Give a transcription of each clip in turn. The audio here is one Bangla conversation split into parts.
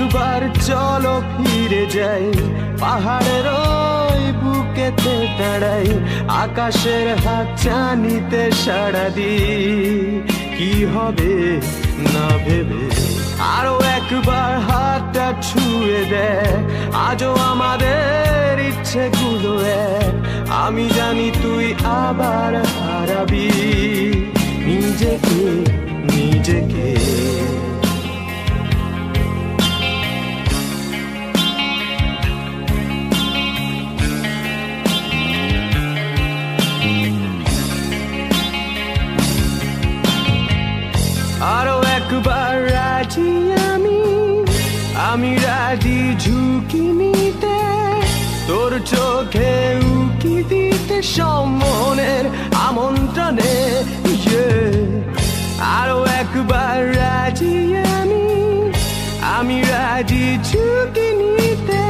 একবার চলো ফিরে যাই। পাহাড়ের ওই বুকেতে দাঁড়াই। আকাশের হাত চানিতে সাড়া দি কি হবে না ভেবে? আরও একবার হাতটা ছুঁয়ে দেয় আজও আমাদের ইচ্ছেগুলো এক। আমি জানি তুই আবার হারাবি। নিজেকে নিজেকে। আরও একবার রাজি আমি আমি রাজি ঝুঁকি নিতে, তোর চোখে উকি দিতে সম্মনের আমন্ত্রণে yeah. আরও একবার রাজি আমি আমি রাজি ঝুঁকি নিতে,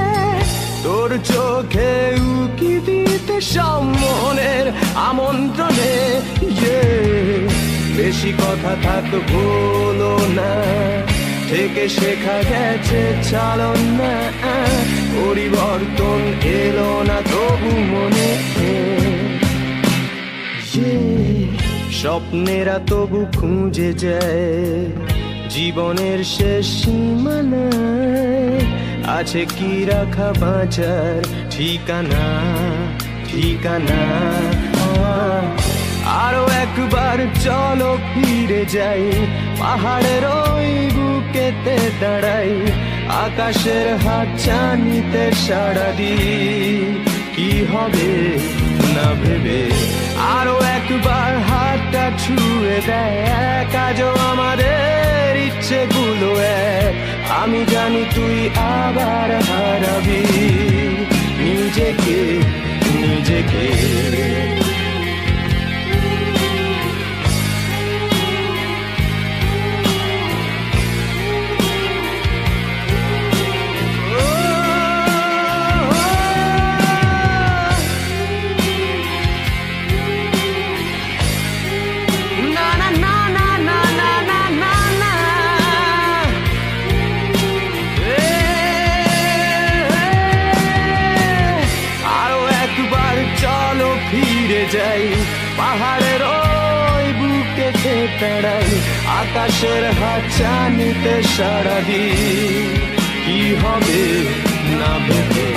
তোর চোখে উকি দিতে সম্মনের আমন্ত্রণে yeah. বেশি কথা থাক ভুলো না। থেকে শেখা গেছে চালন না। পরিবর্তন এলো না তবু মনে Yeah, স্বপ্নেরা তবু খুঁজে যায় জীবনের শেষ সীমানায়। আছে কি রাখা বাঁচার ঠিকানা ঠিকানা? আরও একবার চলো ফিরে যাই। পাহাড়ের ওই বুকেতে দাঁড়াই। আকাশের হাত চানিতে দি কি হবে না ভেবে? আরও একবার হাতটা ছুঁয়ে দেয়। এক আজও আমাদের ইচ্ছেগুলো এক। আমি জানি তুই আবার হারাবি। নিজেকে নিজেকে। বুকেতে দাঁড়াই আকাশের হাত চানিতে সারা কি হবে না ভেবে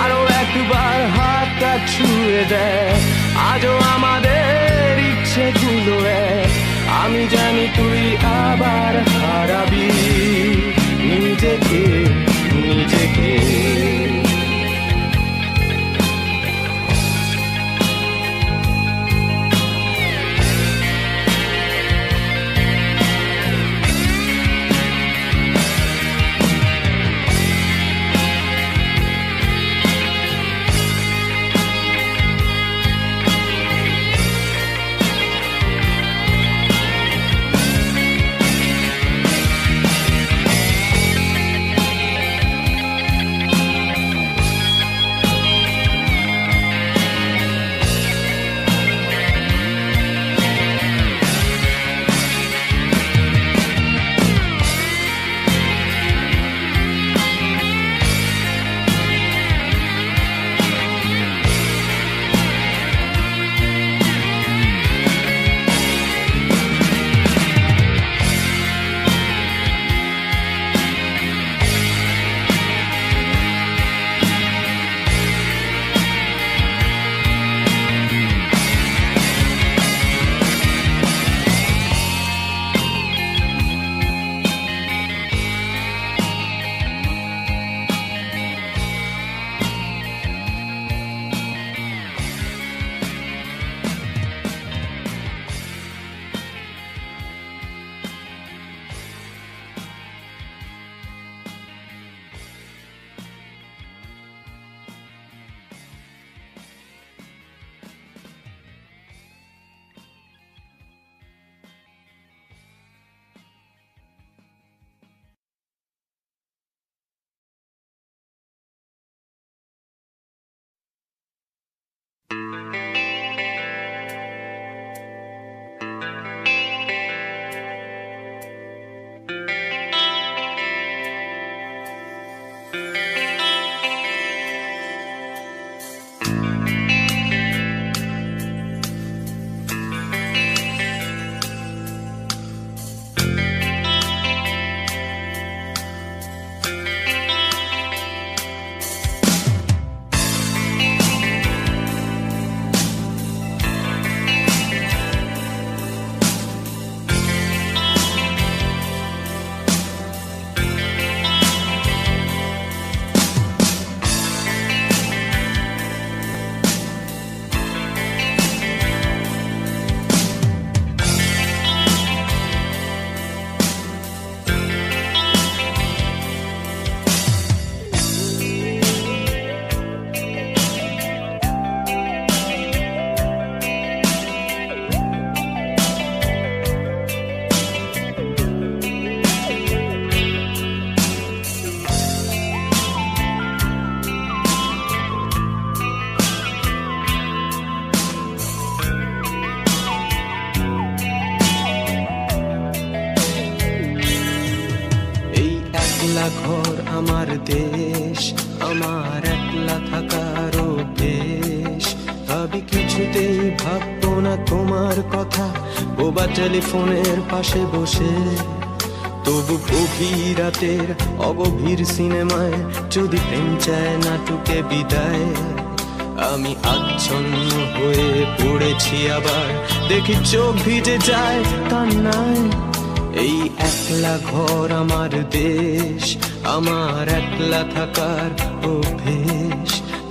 আরও একবার হাতটা ছুঁয়ে দেয় আজও আমাদের ইচ্ছেগুলো এক আমি জানি তুই আবার হারাবি নিজেকে নিজেকে ভাবি কিছুতেই ভাববো না তোমার কথা। বোবা টেলিফোনের পাশে বসে। তবু গভীর রাতের অগভীর সিনেমায় যদি প্রেম চায় নাটুকে বিদায়। আমি আচ্ছন্ন হয়ে পড়েছি আবার। দেখি চোখ ভিজে যায় কান্নায়। এই একলা ঘর আমার দেশ, আমার একলা থাকার অভ্যেস।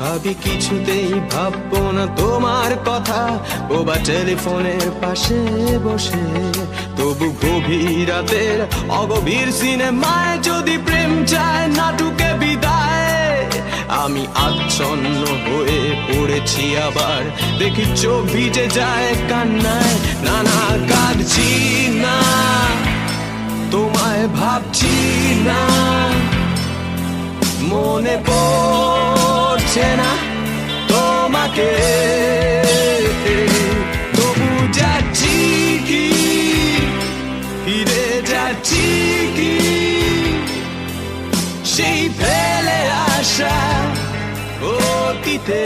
ভাবি কিছুতেই ভাববো না তোমার কথা। বোবা টেলিফোনের পাশে বসে, তবু গভীর রাতের অগভীর সিনেমায় যদি প্রেম চায়, নাটুকে বিদায়। আমি আচ্ছন্ন হয়ে পড়েছি আবার, দেখি চোখ ভিজে যায় কান্নায়। নানা কাঁদছি না, তোমায় ভাবছি না। মনে পড়ছে না তোমাকে তবু যাচ্ছি কি ফিরে যাচ্ছি কি সেই ফেলে আসা অতীতে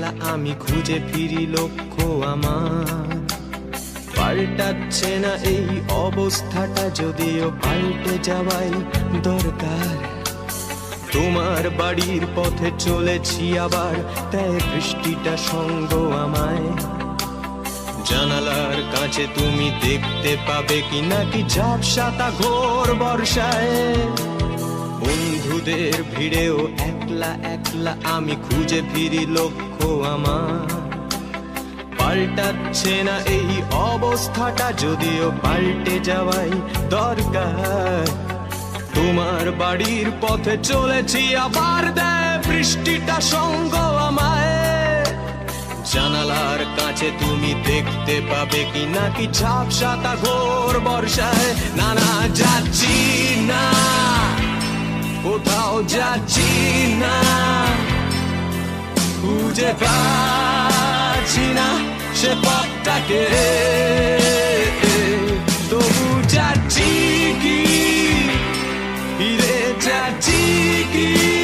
একলা আমি খুঁজে ফিরি লক্ষ্য আমার। পাল্টাচ্ছে না এই অবস্থাটা, যদিও পাল্টে যাওয়াই দরকার। তোমার বাড়ির পথে চলেছি আবার, তাই বৃষ্টিটা সঙ্গ আমায়। জানালার কাছে তুমি দেখতে পাবে কি নাকি ঝাপসাতা ঘোর বর্ষায়। বন্ধুদের ভিড়েও একলা একলা আমি খুঁজে ফিরি লক্ষ্য আমার। পাল্টাচ্ছে না এই অবস্থাটা, যদিও পাল্টে যাওয়াই দরকার। তোমার বাড়ির পথে চলেছি, আবার দেয় বৃষ্টিটা সঙ্গ আমায়। জানালার কাছে তুমি দেখতে পাবে কি নাকি ঝাপসাতা ঘোর বর্ষায়। না না, যাচ্ছি না। কোথাও যাচ্ছি না খুঁজে পাচ্ছি না সে পথটাকে। তবু যাচ্ছি কি ফিরে যাচ্ছি কি?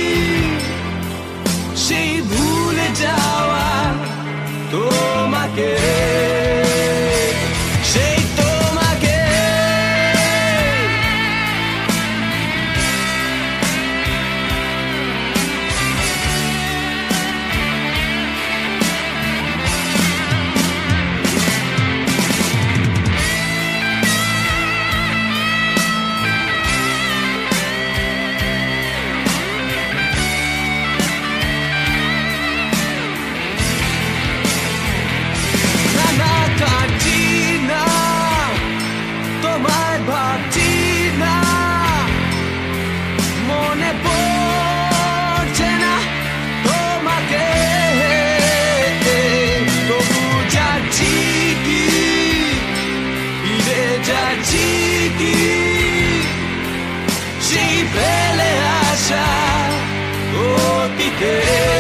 অতীতে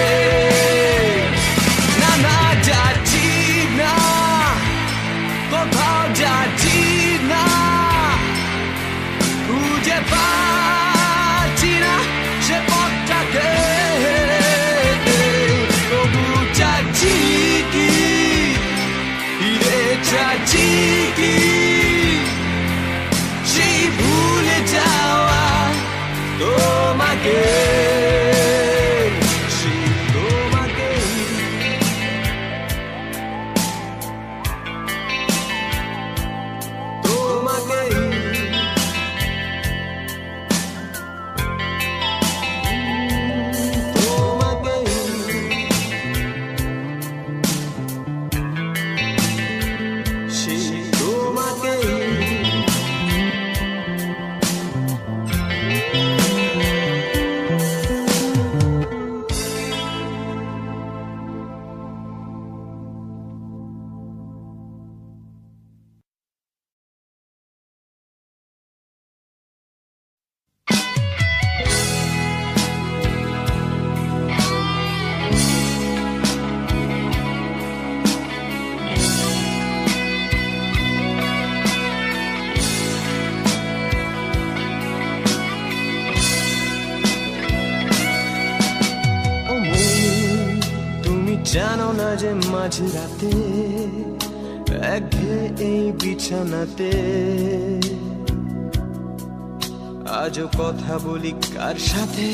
বলি কার সাথে?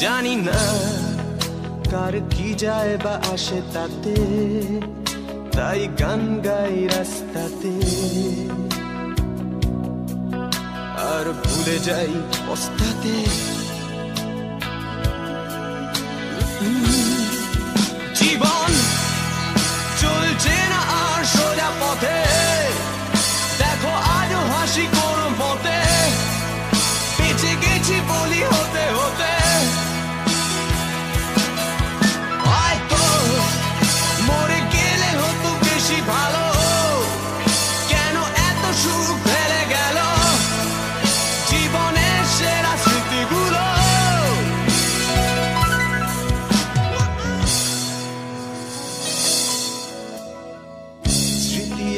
জানি না কার কি যায় বা আসে তাতে, তাই গান গাই রাস্তাতে। আর ভুলে যাই অস্তাতে জীবন চলছে না পথে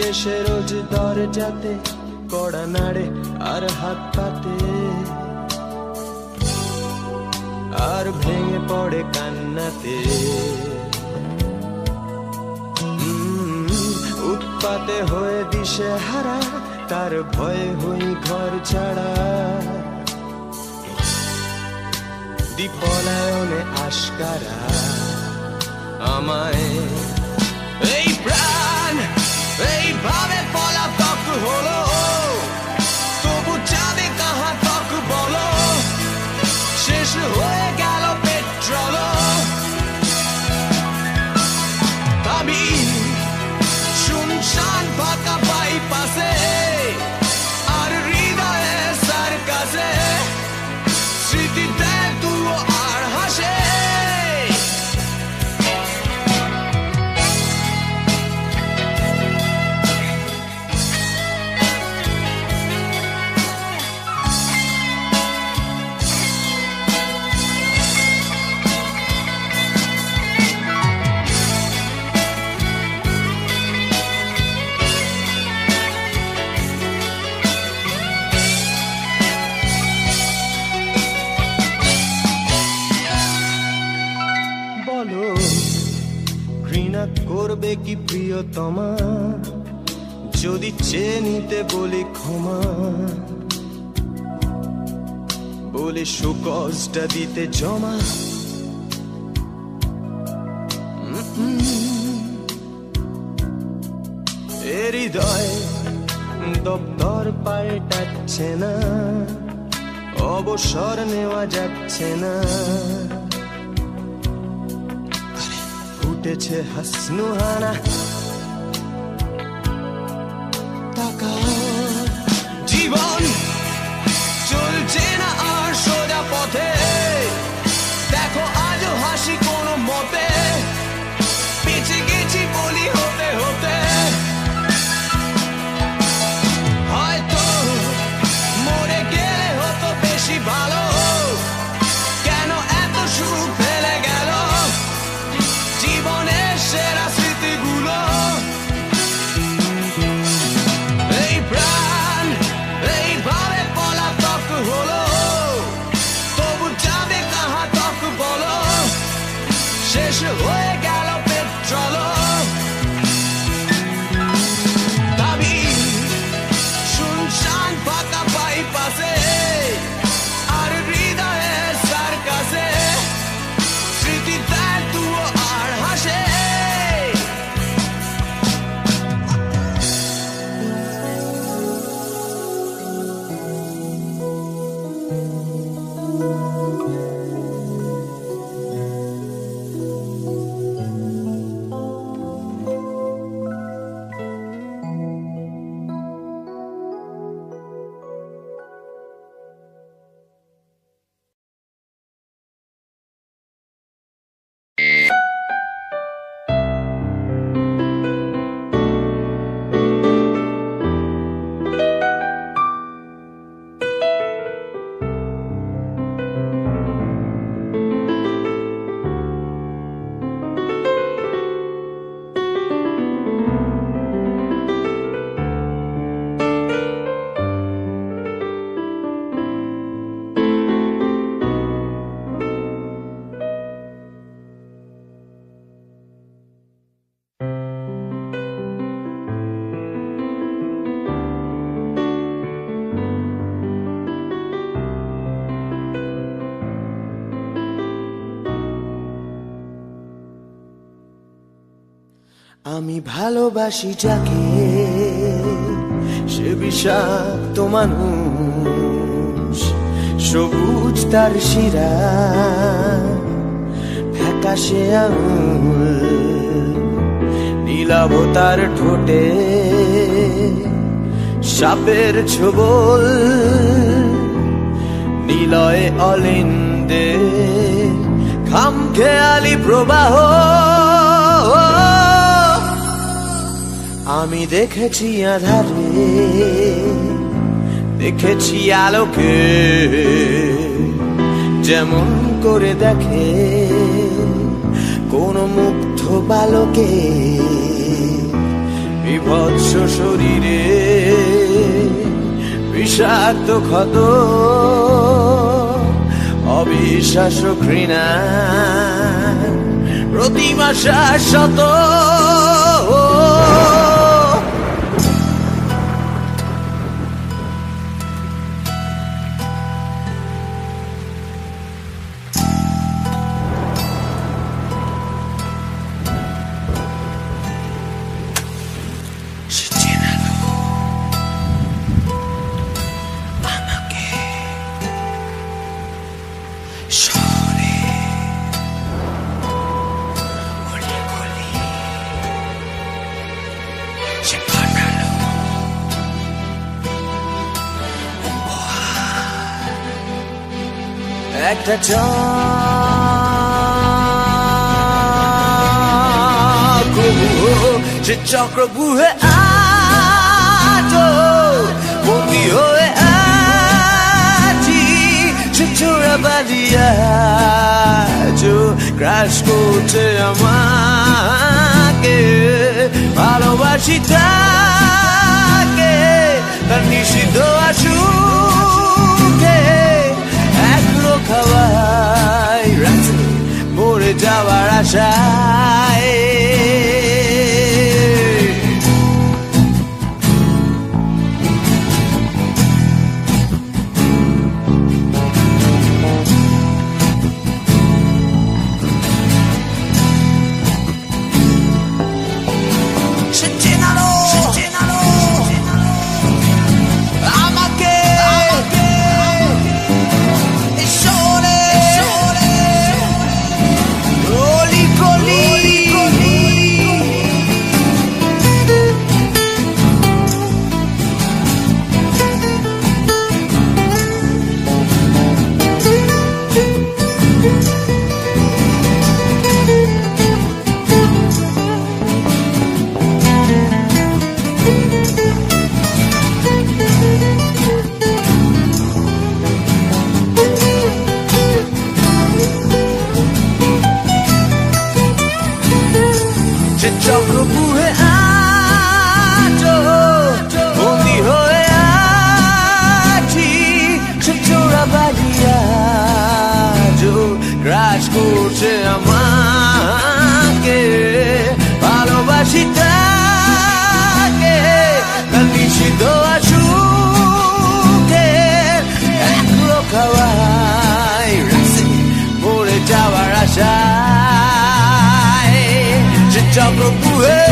এসে রোজ দরজাতে, কড়া নাড়ে আর হাত পাতে। আর ভেঙে পড়ে কান্নাতে। উৎপাতে হয়ে দিশে হারা, তার ভয়ে হই ঘর ছাড়া। দীপলায়নে আশকারা আমায়। এইভাবে পলাতক হলো। তবু বলে সুকজটা দিতে জমা। হৃদয় দপ্তর পাল্টাচ্ছে না, অবসর নেওয়া যাচ্ছে না। ফুটেছে হাসনুহানা। তাকাও জীবন চলছে না আর ভালোবাসি যাকে, সে বিষাক্ত মানুষ। সবুজ তার শিরা, ফ্যাকাশে আঙুল। নীলাভ তার ঠোঁটে, সাপের ছোবল। নিলয় অলিন্দে খাম খেয়ালি প্রবাহ। আমি দেখেছি আধারে, দেখেছি আলোকে। যেমন করে দেখে কোন মুগ্ধ বালকে বিভৎস শরীরে। বিষাক্ত ক্ষত অবিশ্বাস ঘৃণা প্রতিমা শাশ্বত একটা চক্র সে চক্র বুহে আজো বন্দি হয়ে আছি। সে চোরা বালিয়া ক্রাশ করছে আমাকে। ভালোবাসি তাকে, তার নিষিদ্ধ আসুকে খাওয়াই রাতে মরে যাওয়ার আশায় চক্র বুহে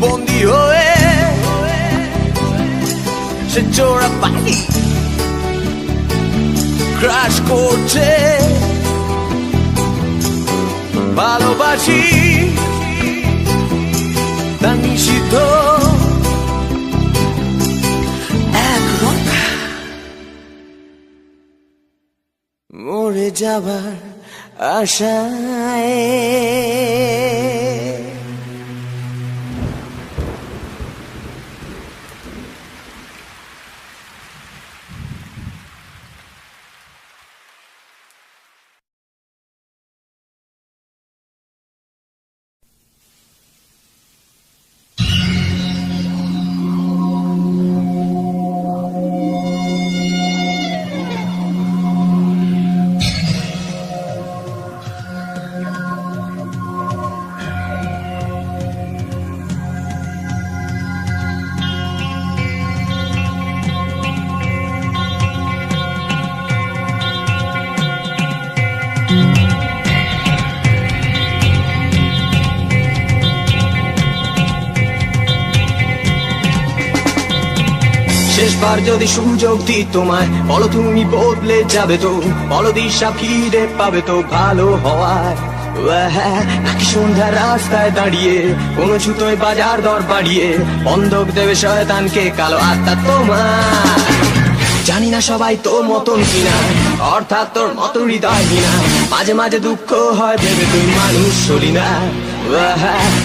বন্দি হয়ে সে চোরা পানি ক্রাশ করছে ভালোবাসি তা নিষিদ্ধ মরে যাবার আশায়। শেষবার যদি সুযোগ দিই তোমায় বলো তুমি বদলে যাবে তো বলো দিশা ফিরে পাবে তো ভালো হওয়ার ওয়াহা, নাকি সন্ধ্যা রাস্তায় দাঁড়িয়ে কোনো ছুতোয় বাজার দর বাড়িয়ে বন্ধক দেবে শয়তানকে কালো আত্মা তোমার জানি না সবাই তোর মতন কিনা অর্থাৎ তোর মত হৃদয় কিনা। মাঝে মাঝে দুঃখ হয়, ভেবে তুই মানুষ হলি না।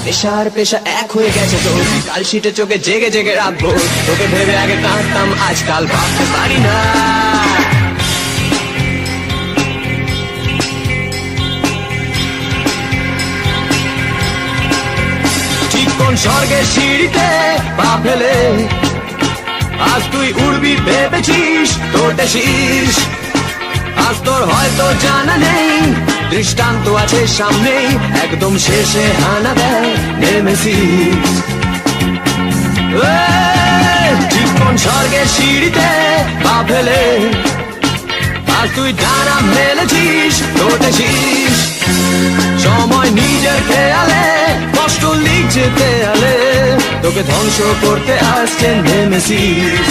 নেশার পেশা এক হয়ে গেছে তো। কাল শীতে চোখে জেগে জেগে রাখব। তোকে ভেবে আগে কাঁদতাম, আজকাল ভাবতে পারি না। স্বর্গের সিঁড়িতে পা ফেলে, আজ তুই উড়বি, ভেবেছিস তোর দেশিস হয়তো জানা নেই। দৃষ্টান্ত আছে সামনেই। একদম শেষে হানা দেয় কোন স্বর্গের সিঁড়িতে পা ফেলে। আজ তুই ডানা মেলেছিস লটেছিস সময় নিজের খেয়ালে, কষ্ট লিখছে দেয়ালে তোকে ধ্বংস করতে আসছে নেমেছিস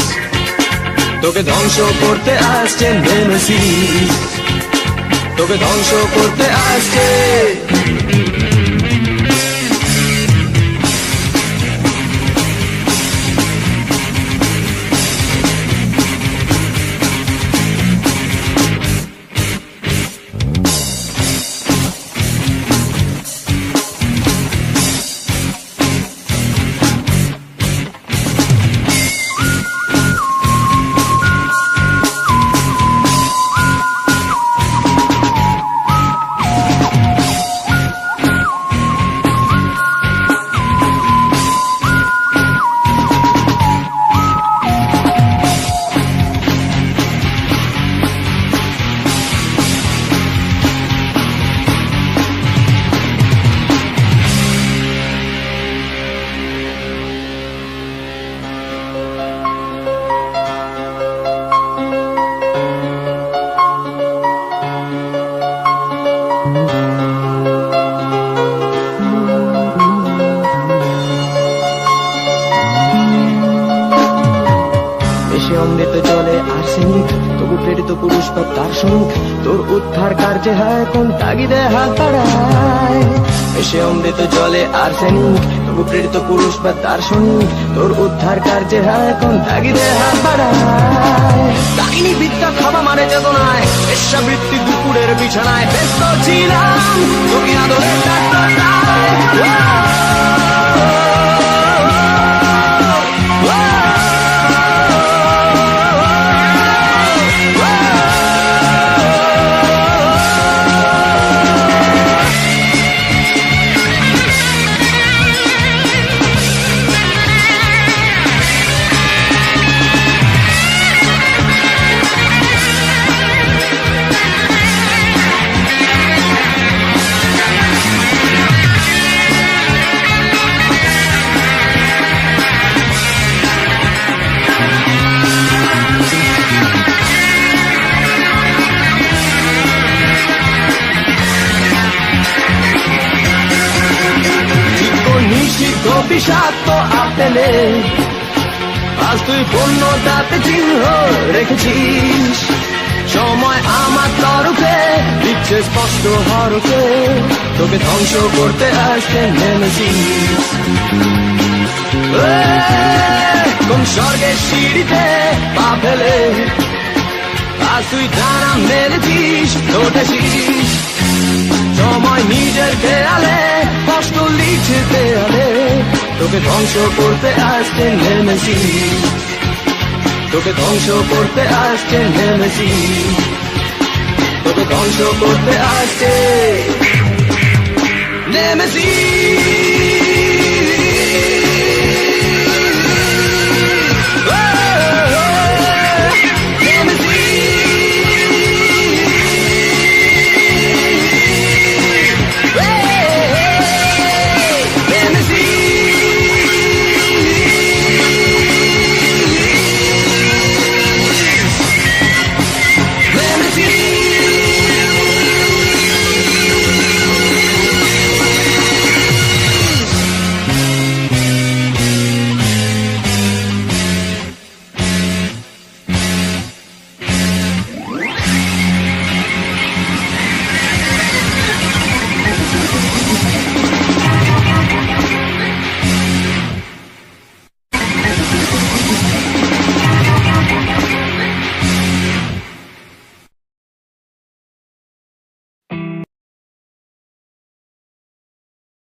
তোকে ধ্বংস করতে আসছে নেমেছিস তোকে ধ্বংস করতে আসছে। এসে অমৃত জলে আর্সেনিক তবু প্রেরিত পুরুষ বা দার্শনিক তোর উদ্ধার কার্যে হ্যাঁ এখন তাগিদে হাত বাড়ায়। বিদ্যা খাবা মানে চেতনায় বেশ্যাবৃত্তি দুপুরের বিছানায় ব্যস্ত ছিলাম। ডাক্তারটায়। বিষাক্ত আপেলে। আজ তুই পণ্য দাঁতে চিহ্ন রেখেছিস। সময় আমার তরফে, দিচ্ছে স্পষ্ট হরকে তোকে ধ্বংস করতে আসতে নেমেছিস। কোন স্বর্গের সিঁড়িতে পা ফেলে। আজ তুই ডানা মেরেছিস, লটেছিস। সময় নিজের খেয়ালে, কষ্ট লিখছে দেয়ালে তোকে ধ্বংস করতে আসছে নেমেছি। তোকে ধ্বংস করতে আসছে নেমেছি। তোকে ধ্বংস করতে আসছে নেমেছি।